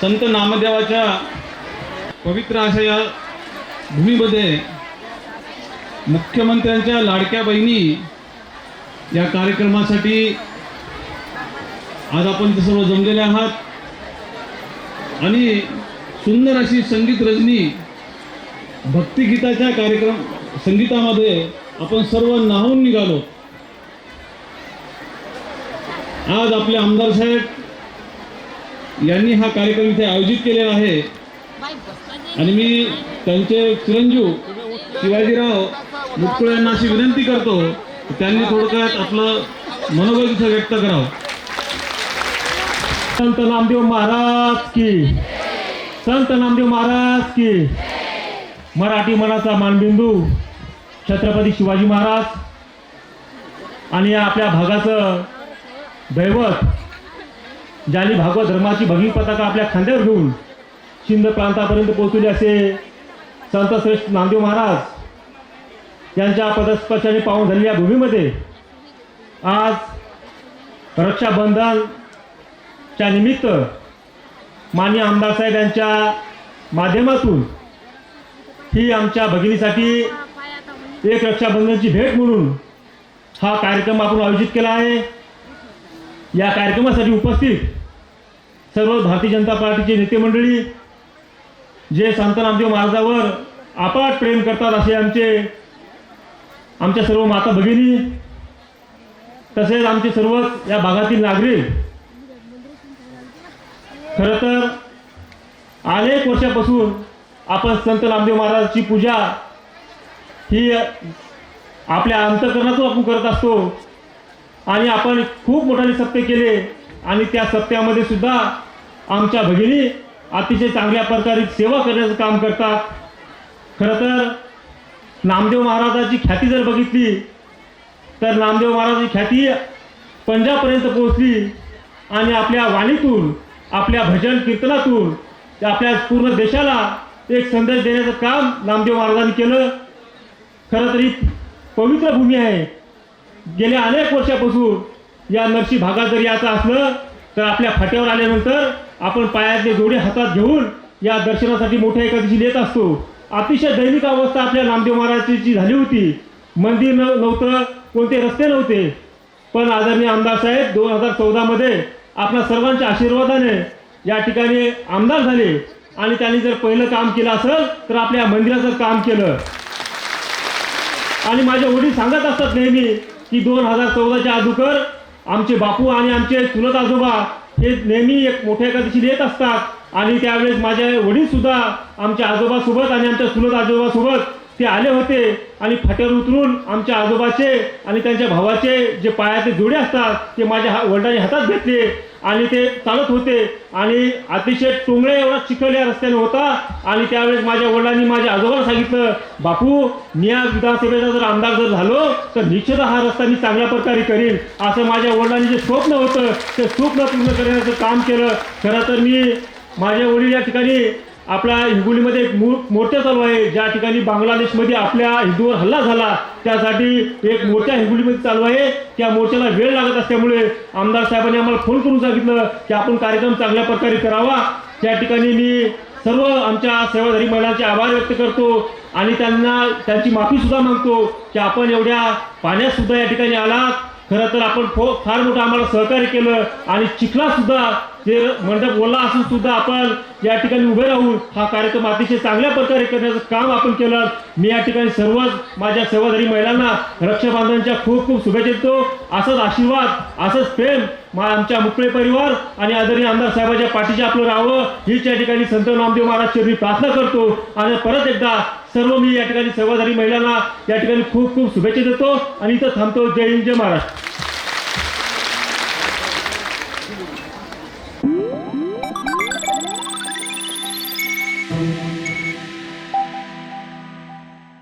संत नामदेवाच्या पवित्र अशा या भूमीमध्ये मुख्यमंत्र्यांच्या लाडक्या बहिणी या कार्यक्रमासाठी आज आपण ते सर्व जमलेले आहात. आणि सुंदर अशी संगीत रजनी भक्तिगीताच्या कार्यक्रम संगीतामध्ये आपण सर्व नाहून निघालो. आज आपले आमदार साहेब यांनी हा कार्यक्रम इथे आयोजित केलेला आहे. आणि मी त्यांचे चिरंजीव शिवाजीराव मुटकुळे यांना अशी विनंती करतो त्यांनी थोडक्यात आपलं मनोबल इथं व्यक्त करावं. संत नामदेव महाराज की संत नामदेव महाराज की. मराठी मनाचा मानबिंदू छत्रपती शिवाजी महाराज. आणि आपल्या भागाचं दैवत ज्यांनी भागवत धर्माची भगवी पताका आपल्या खांद्यावर घेऊन शिंद प्रांतापर्यंत पोहोचवली असे संतश्रेष्ठ नामदेव महाराज यांच्या पदस्पर्शाने पाहून झालेल्या भूमीमध्ये आज रक्षाबंधनच्या निमित्त माननीय आमदार साहेब यांच्या माध्यमातून ही आमच्या भगिनीसाठी एक रक्षाबंधनची भेट म्हणून हा कार्यक्रम आपण आयोजित केला आहे. या कार्यक्रमासाठी उपस्थित सर्व भारतीय जनता पार्टीचे नेते मंडळी जे संत नामदेव महाराजावर आपाट प्रेम करतात असे आमचे आमच्या सर्व माता भगिनी तसेच आमचे सर्वच या भागातील नागरिक. खरं तर अनेक वर्षापासून आपण संत नामदेव महाराजांची पूजा ही आपल्या अंतकरणातून आपण करत असतो. आणि आपण खूप मोठाले सत्य केले. आणि त्या सत्यामध्ये सुद्धा आमच्या भगिनी अतिशय चांगल्या प्रकारे सेवा करण्याचं काम करतात. खरं तर नामदेव महाराजाची ख्याती जर बघितली तर नामदेव महाराजाची ख्याती पंजाबपर्यंत पोहोचली. आणि आपल्या वाणीतून आपल्या भजन कीर्तनातून आपल्या पूर्ण देशाला एक संदेश देण्याचं काम नामदेव महाराजांनी केलं. खरं तरी पवित्र भूमी आहे. गेल्या अनेक वर्षापासून या नरशी भागात जर यायचं असलं तर आपल्या फाट्यावर आल्यानंतर आपण पायातले जोडे हातात घेऊन या दर्शनासाठी मोठ्या एकादशी येत असतो. अतिशय दैनिक अवस्था आपल्या नामदेव महाराजांची झाली होती. मंदिर न नव्हतं कोणते रस्ते नव्हते. पण आदरणीय आमदार साहेब दोन हजार चौदामध्ये आपल्या सर्वांच्या आशीर्वादाने या ठिकाणी आमदार झाले. आणि त्यांनी जर पहिलं काम केलं असेल तर आपल्या मंदिराचं काम केलं. आणि माझे वडील सांगत असतात नेहमी की दोन हजार चौदाच्या अगोदर आमचे बापू आणि आमचे चुलत आजोबा हे नेहमी एक मोठ्या एकादशी येत असतात. आणि त्यावेळेस माझे वडील सुद्धा आमच्या आजोबासोबत आणि आमच्या चुलत आजोबासोबत ते आले होते आणि फाट्यावर उतरून आमच्या आजोबाचे आणि त्यांच्या भावाचे जे पायाचे जोडे असतात ते माझ्या हा वडिलांनी हातात घेतले आणि ते चालत होते. आणि अतिशय टोंगळे एवढा चिखल या रस्त्याने होता आणि त्यावेळेस माझ्या वडिलांनी माझ्या आजोबाला सांगितलं बापू मी या विधानसभेचा जर आमदार जर झालो तर निश्चित हा रस्ता मी चांगल्या प्रकारे करीन. असं माझ्या वडिलांनी जे स्वप्न होतं ते स्वप्न पूर्ण करण्याचं काम केलं. खरं तर मी माझ्या वडील या ठिकाणी आपल्या हिंगोलीमध्ये एक मोर्चा चालू आहे. ज्या ठिकाणी बांगलादेशमध्ये आपल्या हिंदूवर हल्ला झाला त्यासाठी एक मोर्चा हिंगोलीमध्ये चालू आहे. त्या मोर्चाला वेळ लागत असल्यामुळे आमदार साहेबांनी आम्हाला फोन करून सांगितलं की आपण कार्यक्रम चांगल्या प्रकारे करावा. त्या ठिकाणी मी सर्व आमच्या सेवाधारी महिलांचे आभार व्यक्त करतो आणि त्यांना त्यांची माफीसुद्धा मागतो की आपण एवढ्या पाण्यातसुद्धा या ठिकाणी आलात. खरं तर आपण फो फार मोठं आम्हाला सहकार्य केलं आणि चिखला सुद्धा ते मंडप ओला असून सुद्धा आपण या ठिकाणी उभे राहून हा कार्यक्रम अतिशय चांगल्या प्रकारे करण्याचं काम आपण केलं. मी या ठिकाणी सर्वच माझ्या सेवाधारी महिलांना रक्षाबांधनच्या खूप खूप शुभेच्छा देतो. असंच आशीर्वाद असंच प्रेम मा आमच्या मुकळे परिवार आणि आदरणीय आमदार साहेबांच्या पाठीचे आपलं राहावं. हीच या ठिकाणी संत नामदेव महाराज चरणी प्रार्थना करतो. आणि परत एकदा सर्व मी या ठिकाणी सेवाधारी महिलांना या ठिकाणी खूप खूप शुभेच्छा देतो. आणि इथं थांबतो. जय हिंद जय महाराष्ट्र.